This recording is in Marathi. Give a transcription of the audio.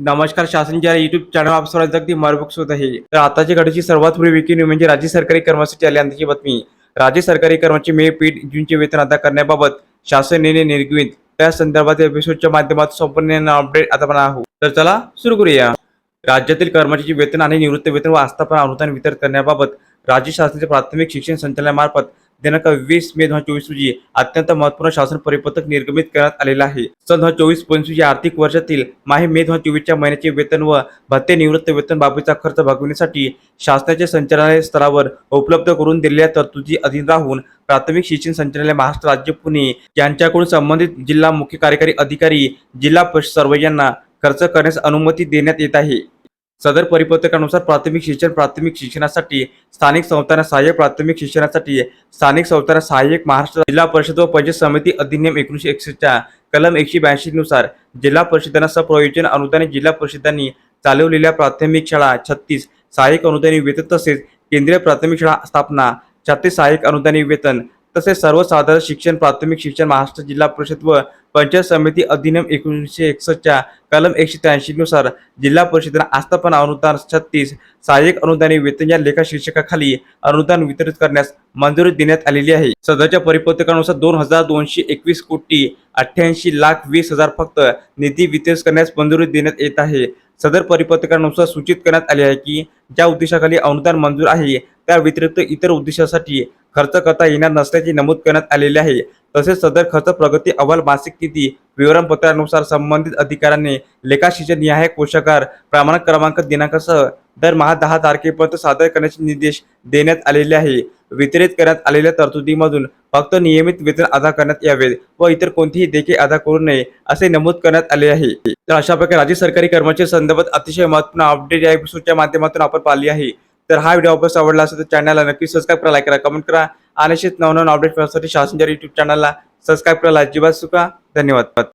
नमस्कार शासनच्या युट्यूब चॅनल आप अगदी मरबूक होत आहे. तर आताची घडीची सर्वात पुढे विकी म्हणजे राज्य सरकारी कर्मचारी आल्यानंतरची बातमी. राज्य सरकारी कर्मचारी मे पीठ जूनचे वेतन अदा करण्याबाबत शासन निर्णय निर्गमित. त्या संदर्भात एपिसोडच्या माध्यमातून संपूर्ण अपडेट आता पण आहोत. तर चला सुरू करूया. राज्यातील कर्मचारी वेतन आणि निवृत्त वेतन व आस्थापना अनुदान वितरित करण्याबाबत राज्य शासनाचे प्राथमिक शिक्षण संचालनामार्फत दिनांक वीस मे दोन हजार चोवीस रोजी अत्यंत महत्त्वपूर्ण शासन परिपत्रक निर्गमित करण्यात आलेला आहे. सन दोन हजार चोवीस पंचवीस या आर्थिक वर्षातील माहे मे दोन हजार चोवीसच्या महिन्याचे वेतन व भत्ते निवृत्त वेतन बाबीचा खर्च भागविण्यासाठी शासनाच्या संचालनालय स्तरावर उपलब्ध करून दिलेल्या तरतुदी अधीन राहून प्राथमिक शिक्षण संचालनालय महाराष्ट्र राज्य पुणे यांच्याकडून संबंधित जिल्हा मुख्य कार्यकारी अधिकारी जिल्हा परिषद सर्व यांना खर्च करण्यास अनुमती देण्यात येत आहे. सदर परिपत्रकानुसार प्राथमिक शिक्षण प्राथमिक शिक्षणासाठी स्थानिक संस्थांना सहाय्यक प्राथमिक शिक्षणासाठी स्थानिक संस्थांना सहाय्यक महाराष्ट्र जिल्हा परिषद व पंचायत समिती अधिनियम एकोणीसशे एकसष्टच्या कलम एकशे ब्याऐंशी नुसार जिल्हा परिषदांना सप्रयोजन अनुदानित जिल्हा परिषदांनी चालवलेल्या प्राथमिक शाळा छत्तीस सहाय्यक अनुदानी वेतन तसेच केंद्रीय प्राथमिक शाळा स्थापना छत्तीस सहाय्यक अनुदानी वेतन तसेच सर्वसाधारण शिक्षण प्राथमिक शिक्षण महाराष्ट्र जिल्हा परिषद व पंचायत समिती अधिनियम एकोणीसशे एकसष्टच्या कलम एकशे त्र्याऐंशी नुसार जिल्हा परिषदेला आस्थापना अनुदान छत्तीस सहाय्यक अनुदानित वेतन या लेखा शीर्षकाखाली अनुदान वितरित करण्यास मंजुरी देण्यात आलेली आहे. सध्याच्या परिपत्रकानुसार दोन हजार दोनशे एकवीस कोटी अठ्ठ्याऐंशी लाख वीस हजार फक्त निधी वितरित करण्यास मंजुरी देण्यात येत आहे. सदर परिपत्रकानुसार सूचित करण्यात आले आहे की ज्या उद्देशाखाली अनुदान मंजूर आहे त्या व्यतिरिक्त इतर उद्देशासाठी खर्च करता येणार नसल्याचे नमूद करण्यात आलेले आहे. तसेच सदर खर्च प्रगती अहवाल मासिक किती विवरणपत्रानुसार संबंधित अधिकाऱ्यांनी लेखाशिक्षण न्याय कोशागार प्रमाणक क्रमांक दिनांकासह दरमहा दहा तारखेपर्यंत सादर करण्याचे निर्देश देण्यात आलेले आहे. वितरित करण्यात आलेल्या तरतुदीमधून फक्त नियमित वेतन अदा करण्यात यावे व इतर कोणतीही देखे अदा करू नये असे नमूद करण्यात आले आहे. तर अशा प्रकारे राज्य सरकारी कर्मचारी संदर्भात अतिशय महत्त्वपूर्ण अपडेट या एपिसोडच्या माध्यमातून आपण पाहिली आहे. तर हा व्हिडिओ आपल्यास आवडला असेल तर चॅनलला नक्की सबस्क्राईब करा लाईक करा कमेंट करा आणि असेच नवनवीन अपडेट मिळण्यासाठी शासनच्या युट्यूब चॅनलला सबस्क्राईब करायला अजिबात चुका धन्यवाद.